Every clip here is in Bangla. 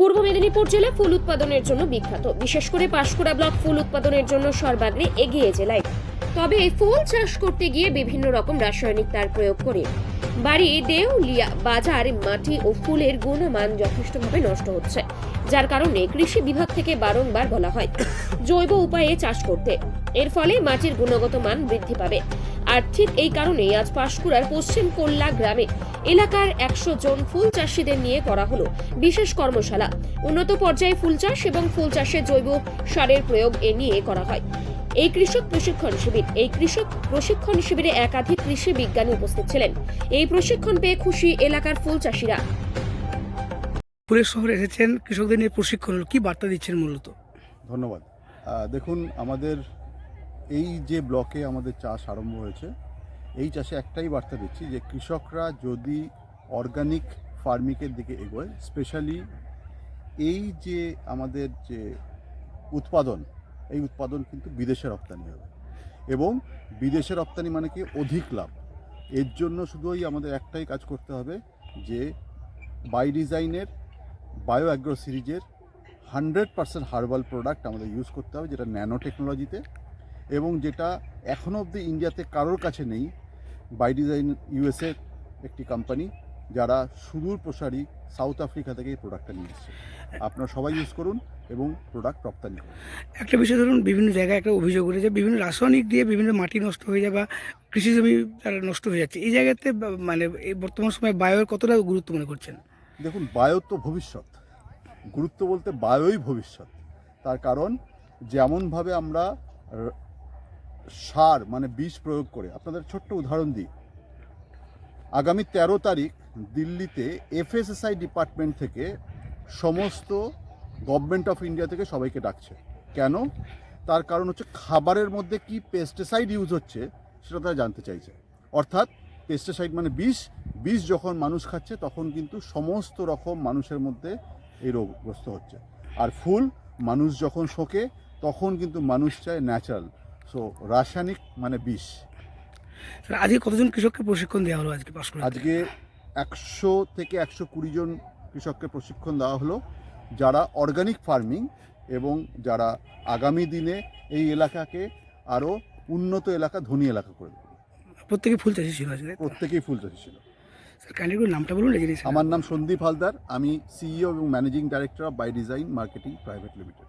পূর্ব মেদিনীপুর জেলা ফুল উৎপাদনের জন্য বিখ্যাত। বিশেষ করে পাঁশকুড়া ব্লক ফুল উৎপাদনের জন্য সর্বাগ্রে এগিয়ে জেলায়। তবে ফুল চাষ করতে গিয়ে বিভিন্ন রকম রাসায়নিক তার প্রয়োগ করে। বাড়ি, দেউলিয়া, বাজার, মাটি ও ফুলের গুণমান যথেষ্টভাবে নষ্ট হচ্ছে, যার কারণে কৃষি বিভাগ থেকে বারংবার বলা হয়, জৈব উপায়ে চাষ করতে। এর ফলে মাটির গুণগত মান বৃদ্ধি পাবে। আর ঠিক এই কারণেই আজ পাঁশকুড়ার পশ্চিম কোল্লা গ্রামে এলাকার একশো জন ফুল চাষিদের নিয়ে করা হলো বিশেষ কর্মশালা। উন্নত পর্যায়ে ফুল চাষ এবং ফুল চাষে জৈব সারের প্রয়োগ এ নিয়ে করা হয়। এই কৃষক প্রশিক্ষণ শিবির এই কৃষক প্রশিক্ষণ শিবিরে একাধিক কৃষি বিজ্ঞানী উপস্থিত ছিলেন। এই প্রশিক্ষণ পেয়ে খুশি এলাকার ফুল চাষিরা। ফুলের শহরে এসেছেন কৃষকদের নিয়ে প্রশিক্ষণ কি বার্তা দিচ্ছেন মূলত? ধন্যবাদ। দেখুন আমাদের এই যে ব্লকে আমাদের চাষ আরম্ভ হয়েছে, এই চাষে একটাই বার্তা দিচ্ছি যে কৃষকরা যদি অর্গানিক ফার্মিংয়ের দিকে এগোয় স্পেশালি এই যে আমাদের যে উৎপাদন, এই উৎপাদন কিন্তু বিদেশে রপ্তানি হবে। এবং বিদেশে রপ্তানি মানে কি? অধিক লাভ। এর জন্য শুধুই আমাদের একটাই কাজ করতে হবে যে বাই ডিজাইনের বায়ো অ্যাগ্রো সিরিজের হান্ড্রেড পার্সেন্ট হার্বাল প্রোডাক্ট আমাদের ইউজ করতে হবে, যেটা ন্যানো টেকনোলজিতে এবং যেটা এখনও অবধি ইন্ডিয়াতে কারোর কাছে নেই বাই ডিজাইন ইউএসএ একটি কোম্পানি যারা সুদূর প্রসারী সাউথ আফ্রিকা থেকে এই প্রোডাক্টটা নিয়ে এসছে। আপনারা সবাই ইউজ করুন এবং প্রোডাক্ট রপ্তানি করুন। একটা বিষয় ধরুন বিভিন্ন জায়গায় একটা অভিযোগ উঠেছে বিভিন্ন রাসায়নিক দিয়ে বিভিন্ন মাটি নষ্ট হয়ে যায় বা কৃষি জমি তারা নষ্ট হয়ে যাচ্ছে। এই জায়গাতে মানে এই বর্তমান সময়ে বায়োর কতটা গুরুত্ব মনে করছেন? দেখুন বায়ো তো ভবিষ্যৎ। গুরুত্ব বলতে বায়োই ভবিষ্যৎ। তার কারণ যেমনভাবে আমরা সার মানে বিষ প্রয়োগ করে। আপনাদের ছোট্ট উদাহরণ দিই। আগামী তেরো তারিখ দিল্লিতে এফএসএসআই ডিপার্টমেন্ট থেকে সমস্ত গভর্নমেন্ট অফ ইন্ডিয়া থেকে সবাইকে ডাকছে। কেন? তার কারণ হচ্ছে খাবারের মধ্যে কি পেস্টিসাইড ইউজ হচ্ছে সেটা তারা জানতে চাইছে। অর্থাৎ পেস্টিসাইড মানে বিষ। বিষ যখন মানুষ খাচ্ছে তখন কিন্তু সমস্ত রকম মানুষের মধ্যে এই রোগগ্রস্ত হচ্ছে। আর ফুল, মানুষ যখন শোকে তখন কিন্তু মানুষ চায় ন্যাচারাল সো রাসায়নিক মানে বিষ। স্যার, আজকে কতজন কৃষককে প্রশিক্ষণ দেওয়া হলো আজকে পাশ করে? আজকে একশো থেকে একশো কুড়ি জন কৃষককে প্রশিক্ষণ দেওয়া হলো যারা অর্গানিক ফার্মিং এবং যারা আগামী দিনে এই এলাকাকে আরও উন্নত এলাকা ধনী এলাকা করে দেবে। প্রত্যেকে ফুল চাষি ছিল? প্রত্যেকেই ফুল চাষি ছিল। স্যার কাইন্ডলি নামটা বলুন আমার নাম সন্দীপ হালদার আমি সিইও এবং managing director of by design marketing private limited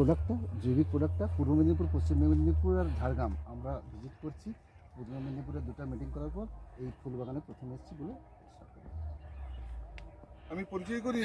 প্রোডাক্টটা জৈবিক প্রোডাক্টটা পূর্ব মেদিনীপুর, পশ্চিম মেদিনীপুর আর ঝাড়গ্রাম। আমরা ভিজিট করছি। পূর্ব মেদিনীপুরে দুটা মিটিং করার পর এই ফুল বাগানে প্রথম এসেছি বলে আমি পরিচয় করি